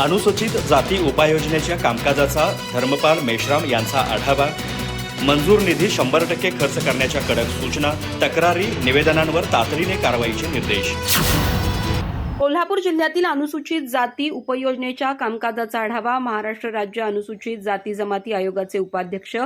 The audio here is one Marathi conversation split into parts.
अनुसूचित जाती उपाययोजनेच्या कामकाजाचा धर्मपाल मेश्राम यांचा आढावा मंजूर निधी शंभर टक्के खर्च करण्याच्या कडक सूचना तक्रारी निवेदनांवर तातडीने कारवाईचे निर्देश. कोल्हापूर जिल्ह्यातील अनुसूचित जाती उपयोजनेच्या कामकाजाचा आढावा महाराष्ट्र राज्य अनुसूचित जाती जमाती आयोगाचे उपाध्यक्ष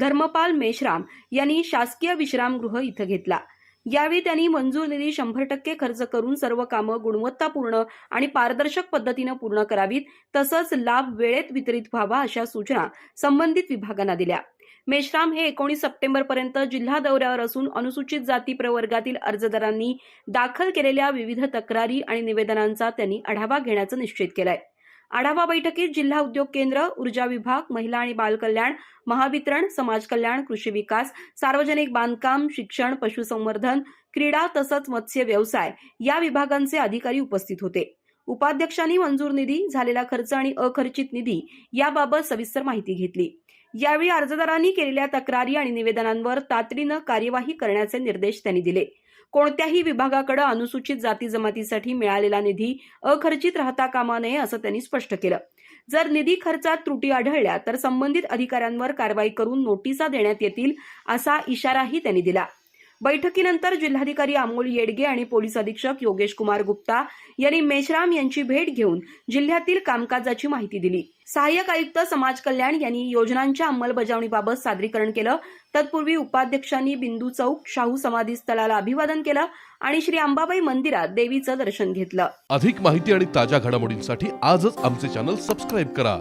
धर्मपाल मेश्राम यांनी शासकीय विश्रामगृह इथं घेतला. यावेळी त्यांनी मंजूर निधी शंभर टक्के खर्च करून सर्व कामं गुणवत्तापूर्ण आणि पारदर्शक पद्धतीनं पूर्ण करावीत तसंच लाभ वेळेत वितरित व्हावा अशा सूचना संबंधित विभागांना दिल्या. मेश्राम हे एकोणीस सप्टेंबरपर्यंत जिल्हा दौऱ्यावर असून अनुसूचित जाती प्रवर्गातील अर्जदारांनी दाखल केलेल्या विविध तक्रारी आणि निवेदनांचा त्यांनी आढावा घेण्याचं निश्चित केलं आहे आढावा बैठकीत जिल्हा उद्योग केंद्र ऊर्जा विभाग महिला आणि बालकल्याण महावितरण समाज कल्याण कृषी विकास सार्वजनिक बांधकाम शिक्षण पशुसंवर्धन क्रीडा तसंच मत्स्य व्यवसाय या विभागांचे अधिकारी उपस्थित होते. उपाध्यक्षांनी मंजूर निधी झालेला खर्च आणि अखर्चित निधी याबाबत सविस्तर माहिती घेतली. यावेळी अर्जदारांनी केलेल्या तक्रारी आणि निवेदनांवर तातडीनं कार्यवाही करण्याचे निर्देश त्यांनी दिले. कोणत्याही विभागाकडे अनुसूचित जाती जमातीसाठी मिळालेला निधी अखर्चित राहता कामा नये असं त्यांनी स्पष्ट केलं. जर निधी खर्चात त्रुटी आढळल्या तर संबंधित अधिकाऱ्यांवर कारवाई करून नोटिसा देण्यात येतील असा इशाराही त्यांनी दिला. बैठकीनंतर जिल्हाधिकारी अमोल येडगे आणि पोलीस अधीक्षक योगेश कुमार गुप्ता यांनी मेश्राम यांची भेट घेऊन जिल्ह्यातील कामकाजाची माहिती दिली. सहाय्यक आयुक्त समाज कल्याण यांनी योजनांच्या अंमलबजावणीबाबत सादरीकरण केलं. तत्पूर्वी उपाध्यक्षांनी बिंदू चौक शाहू समाधी स्थळाला अभिवादन केलं आणि श्री अंबाबाई मंदिरात देवीचं दर्शन घेतलं. अधिक माहिती आणि ताज्या घडामोडींसाठी आजच आमचे चॅनल सबस्क्राईब करा.